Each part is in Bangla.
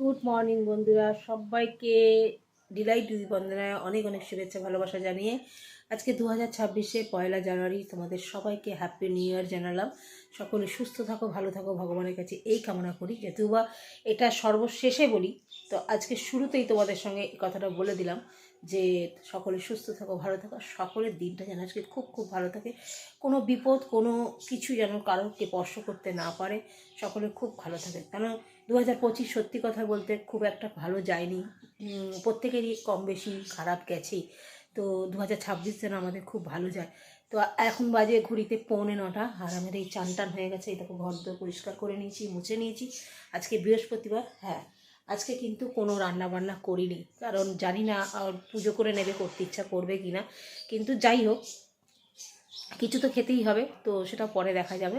গুড মর্নিং বন্ধুরা। সবাইকে ডিলাইট দুই বন্দনায় অনেক অনেক শুভেচ্ছা, ভালোবাসা জানিয়ে আজকে দু হাজার ছাব্বিশে পয়লা জানুয়ারি তোমাদের সবাইকে হ্যাপি নিউ ইয়ার জানালাম। সকলে সুস্থ থাকো, ভালো থাকো, ভগবানের কাছে এই কামনা করি। যেহেতু বা এটা সর্বশেষে বলি, তো আজকে শুরুতেই তোমাদের সঙ্গে কথাটা বলে দিলাম। যে সকলে সুস্থ থাকো, ভালো থাকো সকলের দিনটা যেন আজকে খুব খুব ভালো থাকে। কোনো বিপদ, কোনো কিছু যেন কারোকে স্পর্শ করতে না পারে, সকলে খুব ভালো থাকে। কারণ দু হাজার পঁচিশ সত্যি কথা বলতে খুব একটা ভালো যায়নি। প্রত্যেকেরই কম বেশি খারাপ গেছেই তো দু হাজার ছাব্বিশ যেন আমাদের খুব ভালো যায়। তো এখন বাজে ঘড়িতে পৌনে নটা, আর আমার এই চান টান হয়ে গেছে। এটাকে ঘর দর পরিষ্কার করে নিয়েছি, মুছে নিয়েছি। আজকে বৃহস্পতিবার হ্যাঁ। আজকে কিন্তু কোনো রান্না বান্না করিনি, কারণ জানি না আর পুজো করে নেবে, করতে ইচ্ছা করবে কি না। কিন্তু যাই হোক, কিছু তো খেতেই হবে, তো সেটা পরে দেখা যাবে।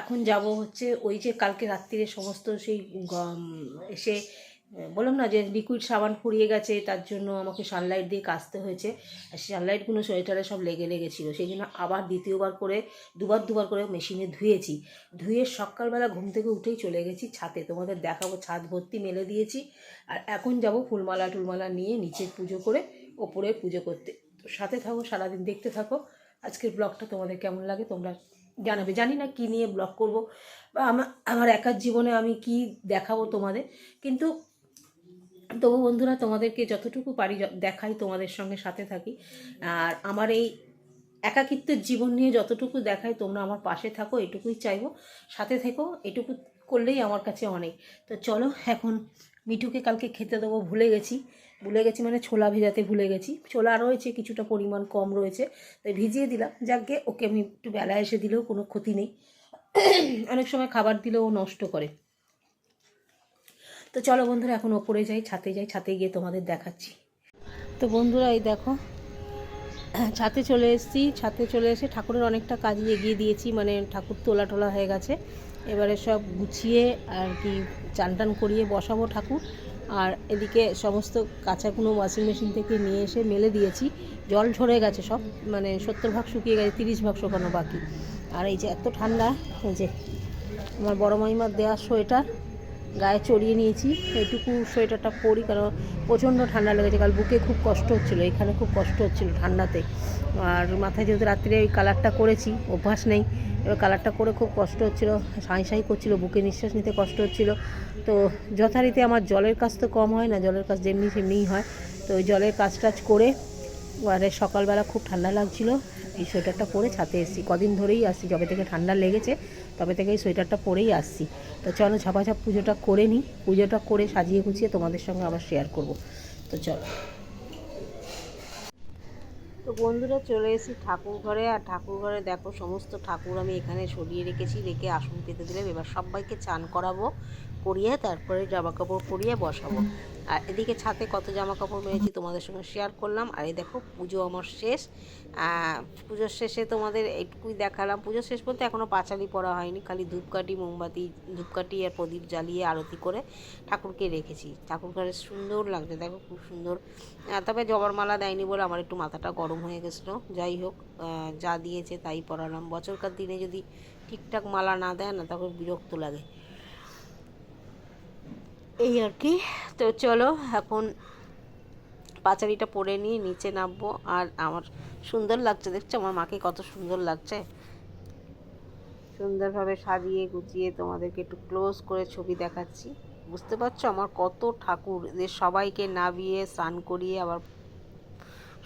এখন যাব হচ্ছে ওই যে কালকে রাত্রিরে সমস্ত সেই এসে বললাম না যে লিকুইড সাবান ফুরিয়ে গেছে, তার জন্য আমাকে সানলাইট দিয়ে কাচতে হয়েছে। আর সানলাইটগুলো সোয়েটারে সব লেগে লেগেছিলো। সেই জন্য আবার দ্বিতীয়বার করে, দুবার দুবার করে মেশিনে ধুয়েছি। ধুয়ে সকালবেলা ঘুম থেকে উঠেই চলে গেছি ছাদে। তোমাদের দেখাবো, ছাদ ভর্তি মেলে দিয়েছি। আর এখন যাব ফুলমালা টুলমালা নিয়ে নিচে পুজো করে ওপরে পুজো করতে। তো সাথে থাকো, সারাদিন দেখতে থাকো। আজকের ব্লগটা তোমাদের কেমন লাগে তোমরা জানাবে। জানি না কী নিয়ে ব্লগ করব, বা আমার আমার একার জীবনে আমি কি দেখাবো তোমাদের। কিন্তু তবু বন্ধুরা, তোমাদেরকে যতটুকু পারি দেখাই, তোমাদের সঙ্গে সাথে থাকি। আর আমার এই একাকিত্বের জীবন নিয়ে যতটুকু দেখাই, তোমরা আমার পাশে থাকো, এটুকুই চাইব। সাথে থেকো, এটুকু করলেই আমার কাছে অনেক। তো চলো, এখন মিঠুকে কালকে খেতে দেবো, ভুলে গেছি। ভুলে গেছি মানে ছোলা ভেজাতে ভুলে গেছি। ছোলা রয়েছে, কিছুটা পরিমাণ কম রয়েছে, তাই ভিজিয়ে দিলাম। যাকে ওকে আমি একটু বেলা এসে দিলেও কোনো ক্ষতি নেই। অনেক সময় খাবার দিলেও নষ্ট করে। তো চলো বন্ধুরা, এখন ওপরে যাই, ছাতে যাই, ছাতে গিয়ে তোমাদের দেখাচ্ছি। তো বন্ধুরা, এই দেখো, ছাতে চলে এসেছি, ছাতে চলে এসে ঠাকুরের অনেকটা কাজ এগিয়ে দিয়েছি মানে ঠাকুর তোলা টোলা হয়ে গেছে। এবারে সব গুছিয়ে আর কি চান টান করিয়ে বসাবো ঠাকুর। আর এদিকে সমস্ত কাঁচাগুলো ওয়াশিং মেশিন থেকে নিয়ে এসে মেলে দিয়েছি। জল ঝরে গেছে সব মানে সত্তর ভাগ শুকিয়ে গেছে, তিরিশ ভাগ শুকানো বাকি। আর এই যে এত ঠান্ডা, এই যে আমার বড় মাইমার দেওয়া সোয়েটার গায়ে চড়িয়ে নিয়েছি। এইটুকু সোয়েটারটা পরি, কারণ প্রচণ্ড ঠান্ডা লেগেছে। কাল বুকে খুব কষ্ট হচ্ছিল, এখানে খুব কষ্ট হচ্ছিল ঠান্ডাতে। আর মাথায় যেহেতু রাত্রে ওই কালারটা করেছি, অভ্যাস নেই, এবার কালারটা করে খুব কষ্ট হচ্ছিল, সাঁই সাঁই করছিল, বুকে নিঃশ্বাস নিতে কষ্ট হচ্ছিল। তো যথারীতি আমার জলের কাজ তো কম হয় না, জলের কাজ যেমনি সেমনিই হয়। তো ওই জলের কাজ টাজ করে, এবারে সকালবেলা খুব ঠান্ডা লাগছিল, এই সোয়েটারটা পরে ছাতে এসেছি। কদিন ধরেই আসছি, যবে থেকে ঠান্ডা লেগেছে তবে থেকে এই সোয়েটারটা পরেই আসছি। তো চলো ঝাপাঝাপ পুজোটা করে নিই। পুজোটা করে সাজিয়ে গুছিয়ে তোমাদের সঙ্গে আবার শেয়ার করব। তো চলো। তো বন্ধুরা চলে এসেছি ঠাকুর ঘরে। আর ঠাকুর ঘরে দেখো সমস্ত ঠাকুর আমি এখানে সরিয়ে রেখেছি, রেখে আসন পেতে দিলাম। এবার সবাইকে চান করাবো করিয়ে তারপরে জামা কাপড় পরিয়ে বসাবো। আর এদিকে ছাতে কত জামা কাপড় মেরেছি তোমাদের সঙ্গে শেয়ার করলাম। আর এই দেখো, পুজো আমার শেষ। পুজোর শেষে তোমাদের এইটুকুই দেখালাম। পুজোর শেষ বলতে এখনও পাঁচালি পড়া হয়নি, খালি ধূপকাঠি, মোমবাতি, ধূপকাঠি আর প্রদীপ জ্বালিয়ে আরতি করে ঠাকুরকে রেখেছি। ঠাকুর ঘরে সুন্দর লাগছে, দেখো খুব সুন্দর। তবে জবার মালা দেয়নি বলে আমার একটু মাথাটা গরম হয়ে গেছিল। যাই হোক যা দিয়েছে তাই পরালাম। বছরকার দিনে যদি ঠিকঠাক মালা না দেয় না, তখন বিরক্ত লাগে। এই আর কি। তো চলো এখন পাঁচালিটা পরে নিয়ে নিচে নামবো। আর আমার সুন্দর লাগছে, দেখছ? আমার মাকে কত সুন্দর লাগছে। সুন্দরভাবে সাজিয়ে গুছিয়ে তোমাদেরকে একটু ক্লোজ করে ছবি দেখাচ্ছি। বুঝতে পারছ? আমার কত ঠাকুর এদের সবাইকে নাবিয়ে, স্নান করিয়ে আবার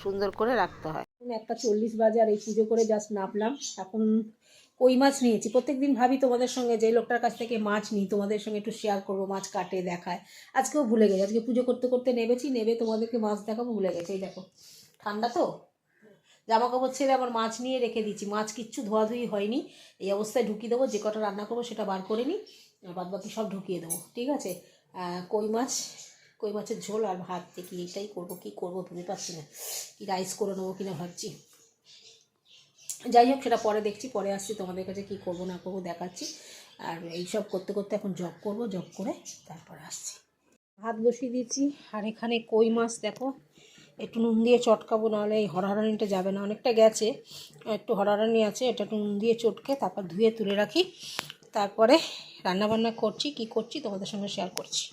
সুন্দর করে রাখতে হয়। একটা চল্লিশ বাজে আর এই পুজো করে জাস্ট নামলাম। এখন কই মাছ নিয়েছি? প্রত্যেকদিন ভাবি তোমাদের সঙ্গে যে লোকটার কাছ থেকে মাছ নিই, তোমাদের সঙ্গে একটু শেয়ার করব, মাছ কাটে, দেখায়। আজকেও ভুলে গেছি, আজকে পুজো করতে করতে নেবেছি নেবে তোমাদেরকে মাছ দেখাবো, ভুলে গেছে, এই দেখো। ঠান্ডা তো? জামা কাপড় ছেড়ে আবার মাছ নিয়ে রেখে দিচ্ছি মাছ কিচ্ছু ধোয়াধুয়ি হয়নি। এই অবস্থায় ঢুকিয়ে দেবো, যে কটা রান্না করব সেটা বার করে নিই, বাদ বাকি সব ঢুকিয়ে দেবো, ঠিক আছে? কই মাছ? কই মাছের ঝোল আর ভাত দেখি এটাই করব, কী করব ভেবে পাচ্ছি না। কি রাইস করে নেব কিনা ভাবছি। যাই হোক, সেটা পরে দেখছি, পরে আসছি তোমাদের কাছে কি করব না করব দেখাচ্ছি। আর এইসব করতে করতে এখন জব করব জব করে তারপরে আসছি। ভাত বসিয়ে দিয়েছি, আর এখানে কই মাছ দেখো? একটু নুন দিয়ে চটকাবো, নাহলে এই হরহরানিটা যাবে না। অনেকটা গেছে, একটু হরহরানি আছে, এটা একটু নুন দিয়ে চটকে তারপর ধুয়ে তুলে রাখি। তারপরে রান্নাবান্না করছি, কি করছি তোমাদের সঙ্গে শেয়ার করছি।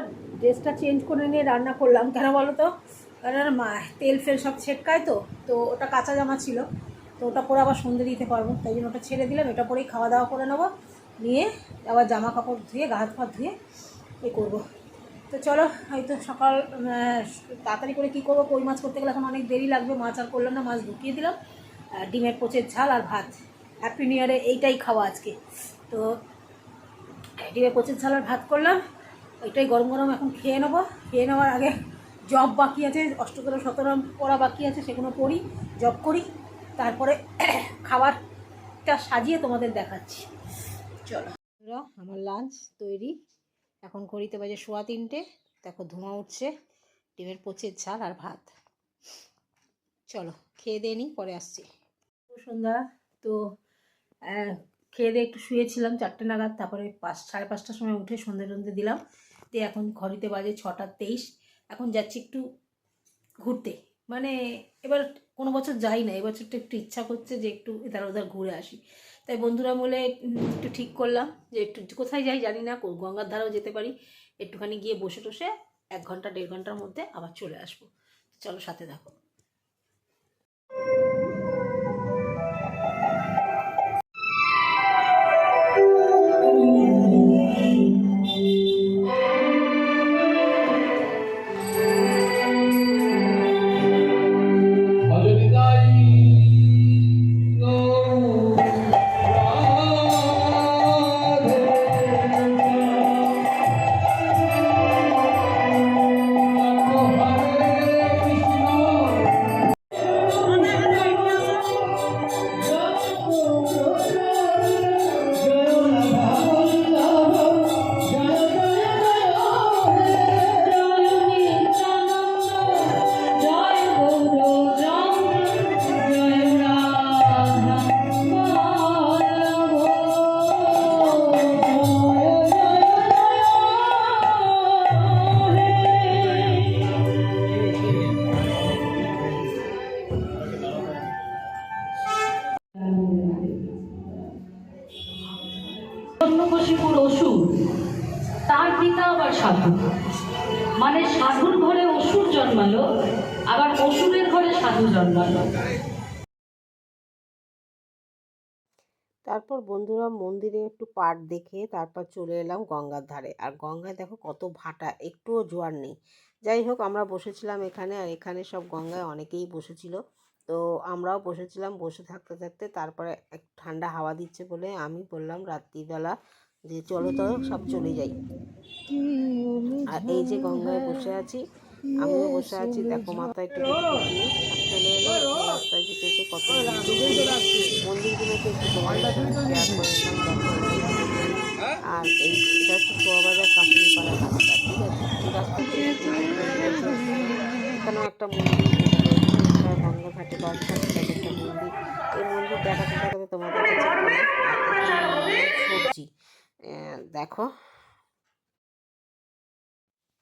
ড্রেসটা চেঞ্জ করে নিয়ে রান্না করলাম। কেন বলো তো? কারণ মা- তেল ফেল সব ছেটকায় তো তো ওটা কাঁচা জামা ছিল, তো ওটা পরে আবার সন্ধে দিতে পারব। তাই জন্য ওটা ছেড়ে দিলাম, এটা পরেই খাওয়া দাওয়া করে নেব। নিয়ে আবার জামা কাপড় ধুয়ে, গা হাত পা ধুয়ে এ করব। তো চলো হয়তো সকাল তাড়াতাড়ি করে কী করব? কই মাছ করতে গেলে এখন অনেক দেরি লাগবে, মাছ আর করলাম না, মাছ ঢুকিয়ে দিলাম। ডিমের পোচের ঝাল আর ভাত। হ্যাপি নিউ ইয়ারে এইটাই খাওয়া আজকে। তো, ডিমের পোচের ঝাল আর ভাত করলাম। ওইটাই গরম গরম এখন খেয়ে নেব। খেয়ে নেওয়ার আগে জব বাকি আছে অষ্টতর সতেরো পড়া বাকি আছে, সেগুলো পড়ি জব করি। তারপরে খাবারটা সাজিয়ে তোমাদের দেখাচ্ছি। চলো। আমার লাঞ্চ তৈরি। এখন ঘড়িতে বাজে শোয়া তিনটে। দেখো ধোঁয়া উঠছে, ডিমের পচের ঝাল আর ভাত। চলো, খেয়ে দিয়ে নিই, পরে আসছি। সন্ধ্যা, তো খেয়ে দিয়ে একটু শুয়েছিলাম, চারটে নাগাদ। তারপরে পাঁচ, সাড়ে পাঁচটার সময় উঠে সন্ধে টন্ধে দিলাম। দিয়ে এখন ঘড়িতে বাজে ছটা তেইশ। এখন যাচ্ছি একটু ঘুরতে। মানে এবার কোনো বছর যাই না এবছরটা একটু ইচ্ছা করছে যে একটু এধার ওধার ঘুরে আসি। তাই বন্ধুরা উম, একটু ঠিক করলাম যে একটু কোথায় যাই জানি না গঙ্গার ধারেও যেতে পারি। একটুখানি গিয়ে বসে টসে এক ঘণ্টা দেড় ঘণ্টার মধ্যে আবার চলে আসব। চলো সাথে দেখো তারপর বন্ধুরা মন্দিরে একটু পাট দেখে তারপর চলে এলাম গঙ্গার ধারে। আর গঙ্গায় দেখো কত ভাটা, একটুও জোয়ার নেই। যাই হোক, আমরা বসেছিলাম এখানে, আর এখানে সব গঙ্গায় অনেকেই বসেছিল। তো আমরাও বসেছিলাম বসে থাকতে থাকতে, তারপরে এক ঠান্ডা হাওয়া দিচ্ছে বলে আমি বললাম রাত্রিবেলা যে চলো তো সব চলে যাই। আর এই যে গঙ্গায় বসে আছি আমিও বসে আছি দেখো মাথায় একটু চলে এলো রাস্তায় যেতে যেতে কত মন্দিরগুলোকে একটু শেয়ার। আর এই এটা হচ্ছে চুয়াবাজার কাশ্মীরপাড়া রাস্তা ঠিক আছে? এই রাস্তা এখানেও একটা মন্দির এটা গঙ্গা ঘাটে বাস ঘাটে একটা মন্দির। এই মন্দির দেখাতে দেখাতে তোমাদের কাছে সবজি। দেখো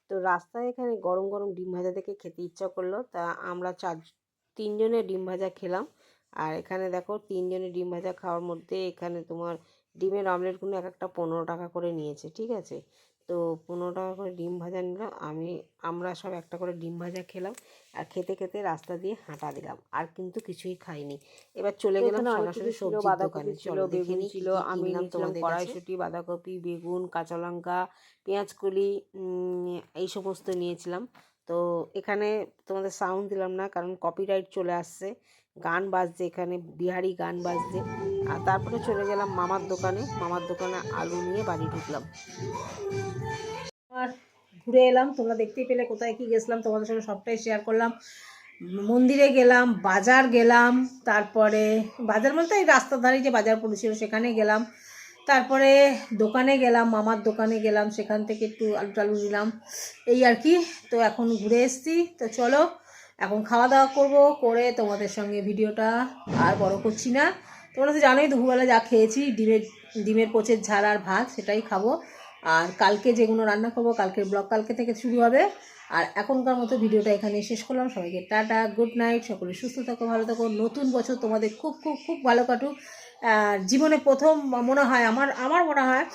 তো রাস্তায় এখানে গরম গরম ডিম ভাজা দেখে খেতে ইচ্ছা করল। তা আমরা চার, তিনজনে ডিম ভাজা খেলাম। আর এখানে দেখো তিনজনে ডিম ভাজা খাওয়ার মধ্যে এখানে তোমার ডিমের অমলেটগুলো এক একটা পনেরো টাকা করে নিয়েছে, ঠিক আছে? তো পনেরো টাকা করে ডিম ভাজা নিলাম। আমি আমরা সব একটা করে ডিম ভাজা খেলাম আর খেতে খেতে রাস্তা দিয়ে হাঁটা দিলাম। আর কিন্তু কিছুই খাইনি। এবার চলে গেলাম সরাসরি সবজি দোকানে। চলো নিই ছিল আমি তোমার কড়াইশুঁটি বাঁধাকপি বেগুন কাঁচা লঙ্কা পেঁয়াজকলি এই সমস্ত নিয়েছিলাম। তো এখানে তোমাদের সাউন্ড দিলাম না, কারণ কপিরাইট চলে আসছে। গান বাজছে এখানে, বিহারি গান বাজছে। আর তারপরে চলে গেলাম মামার দোকানে। মামার দোকানে আলু নিয়ে বাড়ি ঢুকলাম। আর ঘুরে এলাম, তোমরা দেখতেই পেলে কোথায় কি গেছিলাম, তোমাদের সঙ্গে সবটাই শেয়ার করলাম। মন্দিরে গেলাম, বাজার গেলাম, তারপরে বাজার বলতে এই রাস্তার ধারে যে বাজার পড়েছিল, সেখানে গেলাম। তারপরে দোকানে গেলাম, মামার দোকানে গেলাম, সেখান থেকে একটু আলু টালু নিলাম। এই আর কি, তো এখন ঘুরে এসছি। তো চলো, এখন খাওয়া দাওয়া করব, করে তোমাদের সঙ্গে ভিডিওটা আর বড় করছি না। তোমরা তো জানোই, দুপুরবেলা যা খেয়েছি, ডিমের ডিমের পোচের ঝাল আর ভাত, সেটাই খাব। আর কালকে যেগুলো রান্না করব, কালকের ব্লগ কালকে থেকে শুরু হবে। আর এখনকার মতো ভিডিওটা এখানে শেষ করলাম। সবাইকে টাটা, গুড নাইট, সকলে সুস্থ থাকো, ভালো থাকো। নতুন বছর তোমাদের খুব খুব খুব ভালো কাটুক। জীবনে প্রথম মনে হয় আমার আমার মনে হয়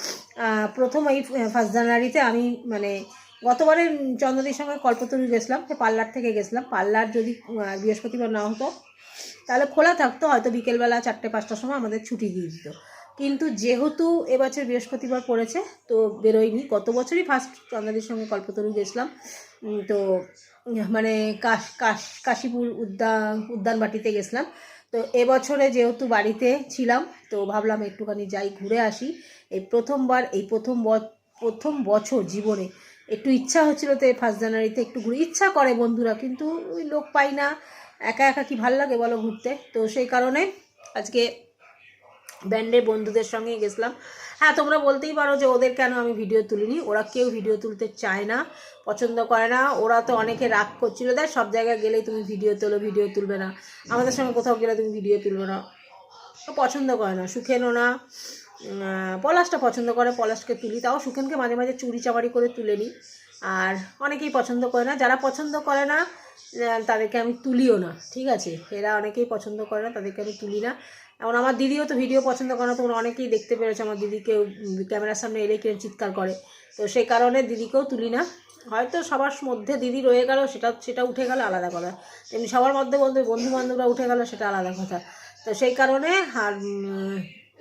প্রথম এই ফার্স্ট জানুয়ারিতে আমি মানে গতবারে চন্দ্রদির সঙ্গে কল্পতরু গেছিলাম পার্লার থেকে গেছিলাম। পার্লার যদি বৃহস্পতিবার না হতো, তাহলে খোলা থাকতো, হয়তো বিকেলবেলা চারটে, পাঁচটার সময় আমাদের ছুটি দিয়ে দিত। কিন্তু যেহেতু এবছর বৃহস্পতিবার পড়েছে, তো বেরোয়নি। গত বছরই ফার্স্ট চন্দ্রদির সঙ্গে কল্পতরু গেছিলাম। তো মানে কাশ কাশ, কাশীপুর উদ্যান উদ্যানবাটিতে গেছিলাম। তো এবছরে যেহেতু বাড়িতে ছিলাম, তো ভাবলাম একটুখানি যাই ঘুরে আসি। এই প্রথমবার, এই প্রথম প্রথম বছর জীবনে একটু ইচ্ছা হচ্ছিল তো এই ফার্স্ট জানুয়ারিতে একটু ঘুরে। ইচ্ছা করে বন্ধুরা, কিন্তু ওই লোক পাই না, একা একা কি ভালো লাগে বলো ঘুরতে? তো সেই কারণে আজকে ব্যান্ডের বন্ধুদের সঙ্গেই গেছিলাম। হ্যাঁ তোমরা বলতেই পারো যে ওদের কেন আমি ভিডিও তুলিনি। ওরা কেউ ভিডিও তুলতে চায় না, পছন্দ করে না। ওরা তো অনেকে রাগ করছিল, দেখ, সব জায়গায় গেলেই তুমি ভিডিও তোলো, ভিডিও তুলবে না। আমাদের সঙ্গে কোথাও গেলে তুমি ভিডিও তুলবে না। পছন্দ করে না। সুখেনও না। পলাশটা পছন্দ করে, পলাশকে তুলি। তাও সুখেনকে মাঝে মাঝে চুরি চাবারি করে তুলে নিই আর অনেকেই পছন্দ করে না। যারা পছন্দ করে না তাদেরকে আমি তুলিও না, ঠিক আছে? এরা অনেকেই পছন্দ করে না, তাদেরকে আমি তুলি না। এমন আমার দিদিও তো ভিডিও পছন্দ করে না, তোমরা অনেকেই দেখতে পেরেছ আমার দিদিকে ক্যামেরার সামনে এলে কিরম চিৎকার করে। তো সেই কারণে দিদিকেও তুলি না। হয়তো সবার মধ্যে দিদি রয়ে গেল, সেটা সেটা উঠে গেল আলাদা কথা। তেমনি সবার মধ্যে বন্ধু বন্ধু বান্ধবরা উঠে গেল, সেটা আলাদা কথা। তো সেই কারণে আর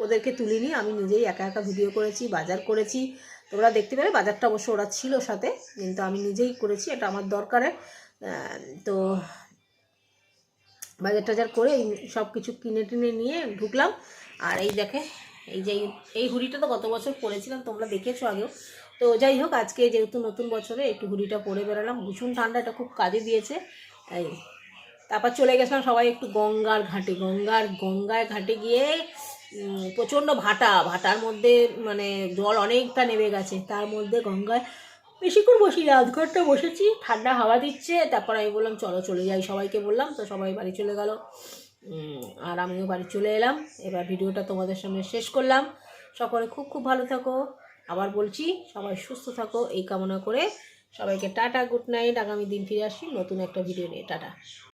ওদেরকে তুলিনি, আমি নিজেই একা একা ভিডিও করেছি, বাজার করেছি। তোমরা দেখতে পেলে, বাজারটা অবশ্য ওরা ছিল সাথে, কিন্তু আমি নিজেই করেছি, এটা আমার দরকারে তো বাজার টাজার করে সব কিছু কিনে টিনে নিয়ে ঢুকলাম। আর এই দেখে, এই যে এই- হুডিটা তো গত বছর পরেছিলাম, তোমরা দেখেছ আগেও। তো যাই হোক, আজকে যেহেতু নতুন বছরে একটু হুডিটা পরে বেরোলাম। ভীষণ ঠান্ডা, এটা খুব কাজে দিয়েছে এই তারপর চলে গেছিলাম সবাই একটু গঙ্গার ঘাটে। গঙ্গার গঙ্গায় ঘাটে গিয়ে প্রচণ্ড ভাটা। ভাটার মধ্যে মানে জল অনেকটা নেমে গেছে। তার মধ্যে গঙ্গায় বেশিক্ষণ বসি আধ ঘণ্টা বসেছি, ঠান্ডা হাওয়া দিচ্ছে, তারপর আমি বললাম, চলো চলে যাই সবাইকে, বললাম, তো সবাই বাড়ি চলে গেল। আর আমিও বাড়ি চলে এলাম। এবার ভিডিওটা তোমাদের সামনে শেষ করলাম। সকলে খুব খুব ভালো থাকো। আবার বলছি, সবাই সুস্থ থাকো, এই কামনা করে সবাইকে টাটা, গুড নাইট, আগামী দিন ফিরে আসি নতুন একটা ভিডিও নিয়ে। টাটা।